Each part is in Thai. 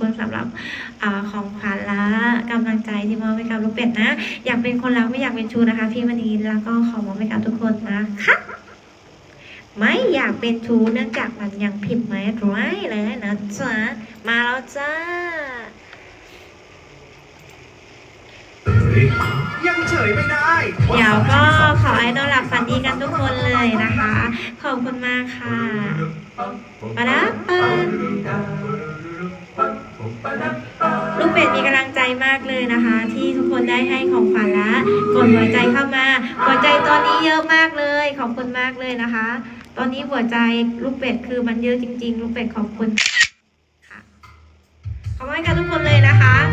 คุณสำหรับอาของขวัญและกำลังใจที่มอบให้กับลูกเป็ดนะ อยากเป็นคนรักไม่อยากเป็นชูนะคะ พี่มณีแล้วก็ขอมอบให้กับทุกคนนะคะไม่อยากเป็นชูเนื่องจากมันยังผิดไหมร้ายเลยนะจ๊ะมาแล้วจ้ายังเฉยไม่ได้เดี๋ยวก็ขอให้นอนหลับฝันดีกันทุกคนเลยนะคะ ขอบคุณมากค่ะปะดับ ได้ให้ของขวัญและกดหัวใจเข้ามา หัวใจตอนนี้เยอะมากเลย ขอบคุณมากเลยนะคะ ตอนนี้หัวใจลูกเป็ดคือมันเยอะจริง ๆ ลูกเป็ดขอบคุณค่ะขอบคุณกับทุกคนเลยนะคะ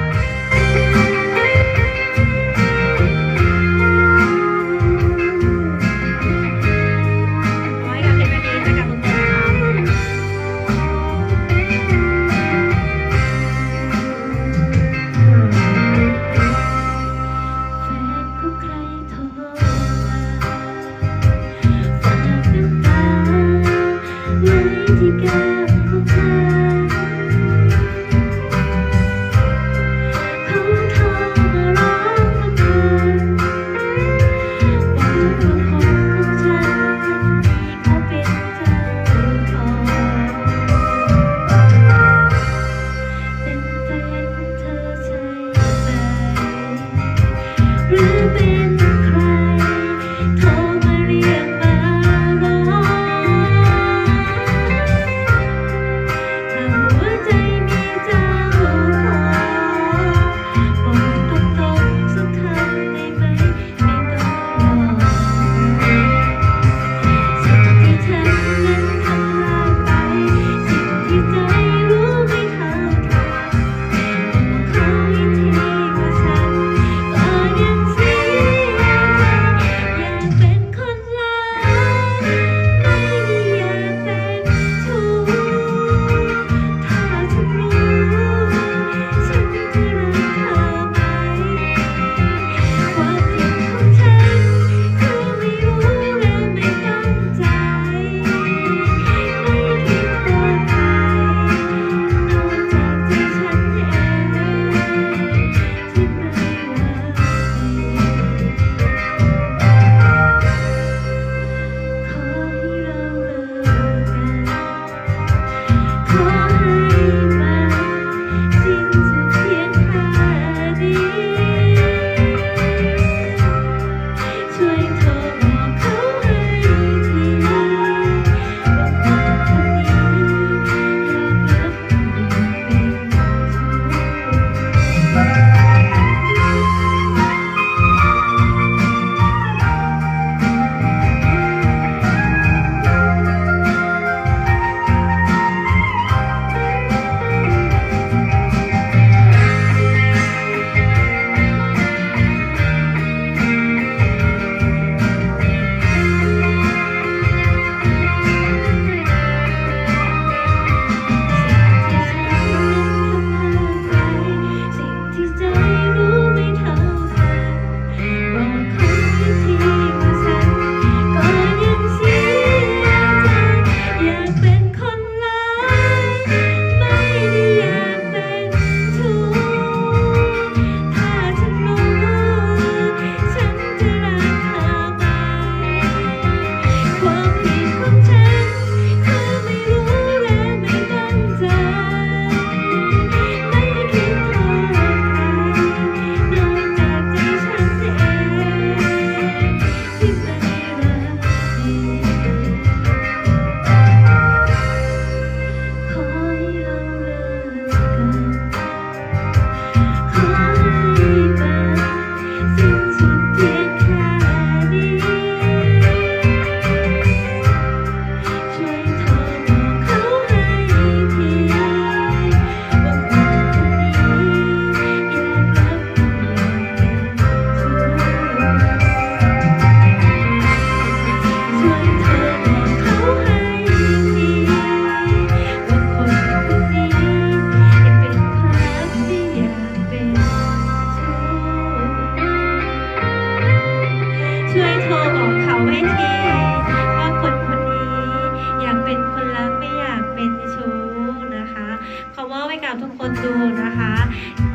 ดูนะคะ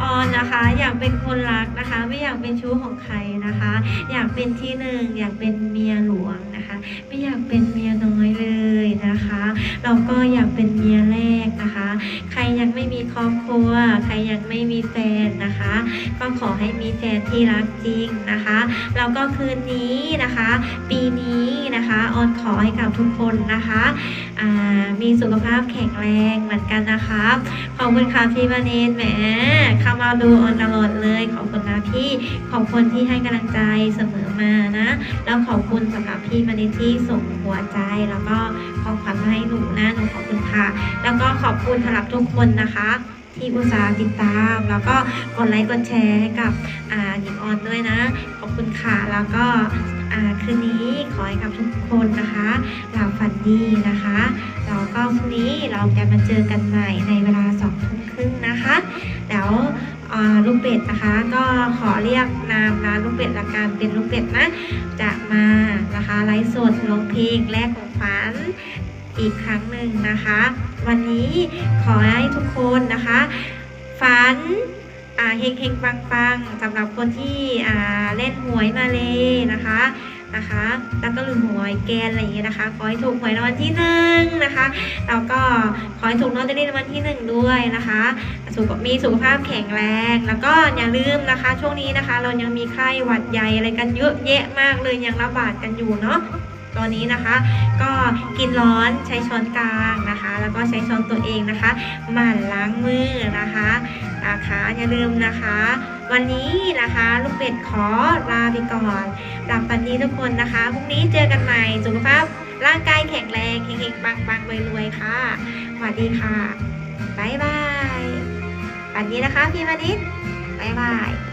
ออนนะคะอยากเป็นคนรักนะคะ ไม่อยากเป็นชู้ของใครนะคะ อยากเป็นที่หนึ่งอยากเป็นเมียหลวงนะคะ ไม่อยากเป็นเมียน้อยเลยนะคะแล้วก็อยากเป็นเมียแรกนะคะ ใครยังไม่มีครอบครัว ใครยังไม่มีแฟนนะคะ ก็ขอให้มีแฟนที่รักจริงนะคะแล้วก็คืนนี้นะคะ ปีนี้นะคะออนขอให้กับทุกคนนะคะมีสุขภาพแข็งแรงเหมือนกันนะคะขอบคุณค่ะพี่มาเนนแหมเข้ามาดูออนตลอดเลยขอบคุณนะพี่ขอบคุณที่ให้กำลังใจเสมอมานะแล้วขอบคุณสำหรับพี่มาเนนที่ส่งหัวใจแล้วก็ของขวัญมาให้หนูนะหนูขอบคุณค่ะ แล้วก็ขอบคุณสำหรับทุกคนนะคะที่อุตส่าห์ติดตาม แล้วก็กดไลค์กดแชร์ให้กับอ่าหญิงออนด้วยนะ ขอบคุณค่ะ แล้วก็ คืนนี้ขอให้กับทุกคนนะคะหลับฝันดีนะคะแล้วก็พรุ่งนี้เราจะมาเจอกันใหม่ในเวลาสองทุ่มครึ่งนะคะแล้วลูกเป็ดนะคะก็ขอเรียกนามนะลูกเป็ดละกันเป็นลูกเป็ดนะจะมานะคะไลฟ์สดร้องเพลงแรกของฝันอีกครั้งหนึ่งนะคะ วันนี้ขอให้ทุกคนนะคะ ฝัน เฮงเฮงปังปังสำหรับคนที่เล่นหวยมาเลยนะคะนะคะแล้วก็ลืมหวยแกนอะไรอย่างเงี้ยนะคะขอให้ถูกหวยรางวัลที่หนึ่งนะคะแล้วก็ขอให้ถูกลอตเตอรี่รางวัลที่หนึ่งด้วยนะคะสุขมีสุขภาพแข็งแรง แล้วก็อย่าลืมนะคะ ช่วงนี้นะคะ เรายังมีไข้หวัดใหญ่อะไรกันเยอะแยะมากเลยยังระบาดกันอยู่เนาะตอนนี้นะคะ ก็กินร้อนใช้ช้อนกลางนะ แล้วก็ใช้ช้อนตัวเองนะคะหมั่นล้างมือนะคะนะคะอย่าลืมนะคะ วันนี้นะคะลูกเป็ดขอลาไปก่อนหลับฝันดีทุกคนนะคะพรุ่งนี้เจอกันใหม่สุขภาพร่างกายแข็งแรงเฮงๆปังๆรวยๆค่ะสวัสดีค่ะบ๊ายบายฝันดีนะคะพี่มานิดบ๊ายบาย